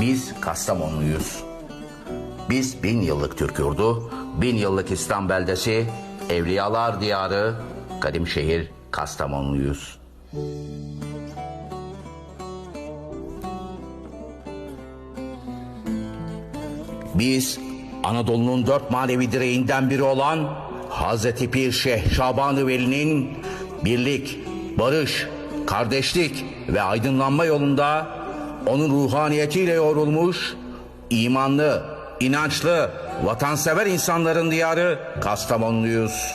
Biz Kastamonluyuz. Biz bin yıllık Türk yurdu, bin yıllık İslam beldesi, Evliyalar diyarı, kadim şehir Kastamonluyuz. Biz Anadolu'nun dört manevi direğinden biri olan Hazreti Pir Şeyh Şaban-ı Veli'nin birlik, barış, kardeşlik ve aydınlanma yolunda onun ruhaniyetiyle yoğrulmuş, imanlı, inançlı, vatansever insanların diyarı Kastamonluyuz.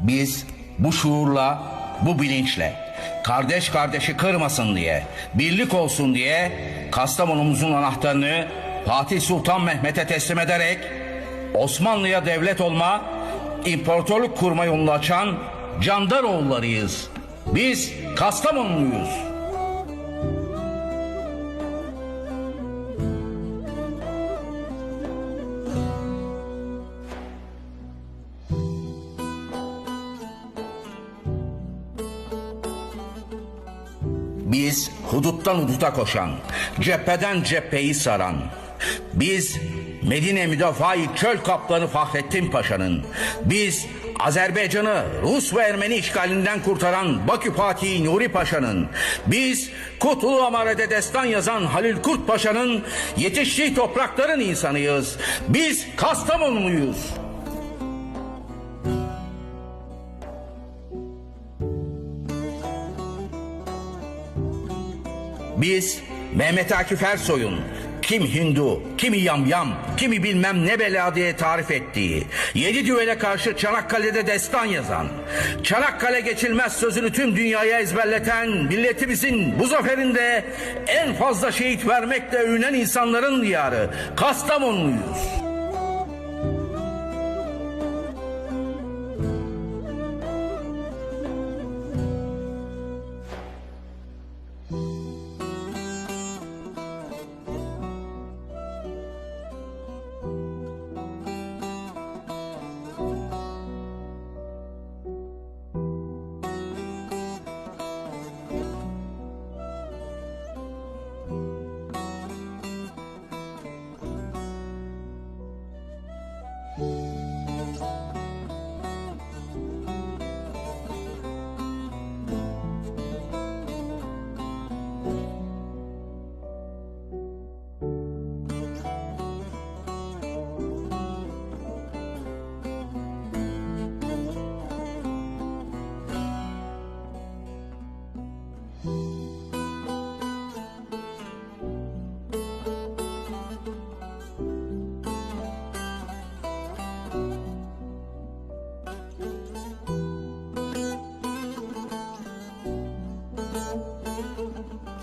Biz bu şuurla, bu bilinçle, kardeş kardeşi kırmasın diye, birlik olsun diye Kastamonumuzun anahtarını Fatih Sultan Mehmet'e teslim ederek Osmanlı'ya devlet olma, imparatorluk kurma yolunu açan Candaroğullarıyız. Biz Kastamonluyuz. Biz huduttan huduta koşan, cepheden cepheyi saran, biz Medine müdafaa-i çöl kaplanı Fahrettin Paşa'nın, biz Azerbaycan'ı Rus ve Ermeni işgalinden kurtaran Bakü Fatih Nuri Paşa'nın, biz Kutlu Amare'de destan yazan Halil Kurt Paşa'nın yetiştiği toprakların insanıyız. Biz Kastamonluyuz. Biz Mehmet Akif Ersoy'un kim Hindu, kimi yamyam, kimi bilmem ne bela diye tarif ettiği, yedi düvele karşı Çanakkale'de destan yazan, Çanakkale geçilmez sözünü tüm dünyaya ezberleten, milletimizin bu zaferinde en fazla şehit vermekle övünen insanların diyarı Kastamonluyuz.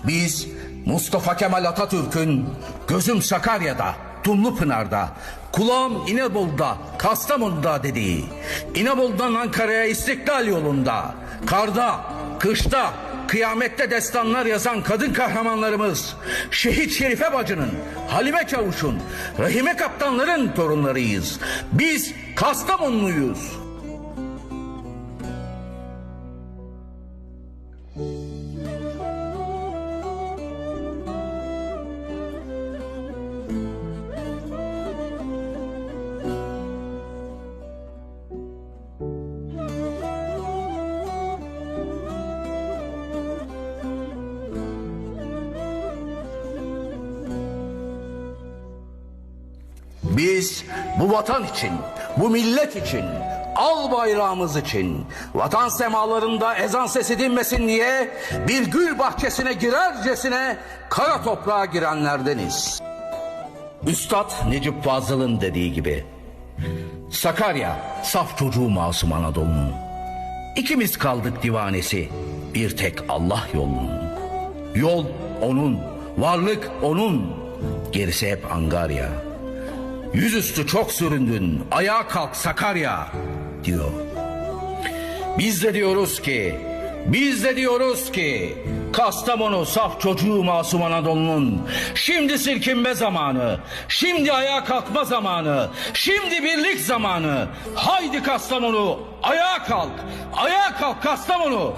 Biz Mustafa Kemal Atatürk'ün gözüm Sakarya'da, Dumlupınar'da, kulağım İnebolu'da, Kastamonu'da dediği, İnebolu'dan Ankara'ya İstiklal yolunda, karda, kışta, kıyamette destanlar yazan kadın kahramanlarımız, Şehit Şerife Bacı'nın, Halime Çavuş'un, Rahime Kaptanların torunlarıyız. Biz Kastamonluyuz. Biz bu vatan için, bu millet için, al bayrağımız için, vatan semalarında ezan sesi dinmesin diye bir gül bahçesine girercesine kara toprağa girenlerdeniz. Üstad Necip Fazıl'ın dediği gibi, Sakarya saf çocuğu masum Anadolu'nun. İkimiz kaldık divanesi, bir tek Allah yolunun. Yol onun, varlık onun, gerisi hep Angarya. Yüzüstü çok süründün, ayağa kalk Sakarya diyor. Biz de diyoruz ki, biz de diyoruz ki Kastamonu saf çocuğu masum Anadolu'nun. Şimdi silkinme zamanı. Şimdi ayağa kalkma zamanı. Şimdi birlik zamanı. Haydi Kastamonu ayağa kalk. Ayağa kalk Kastamonu.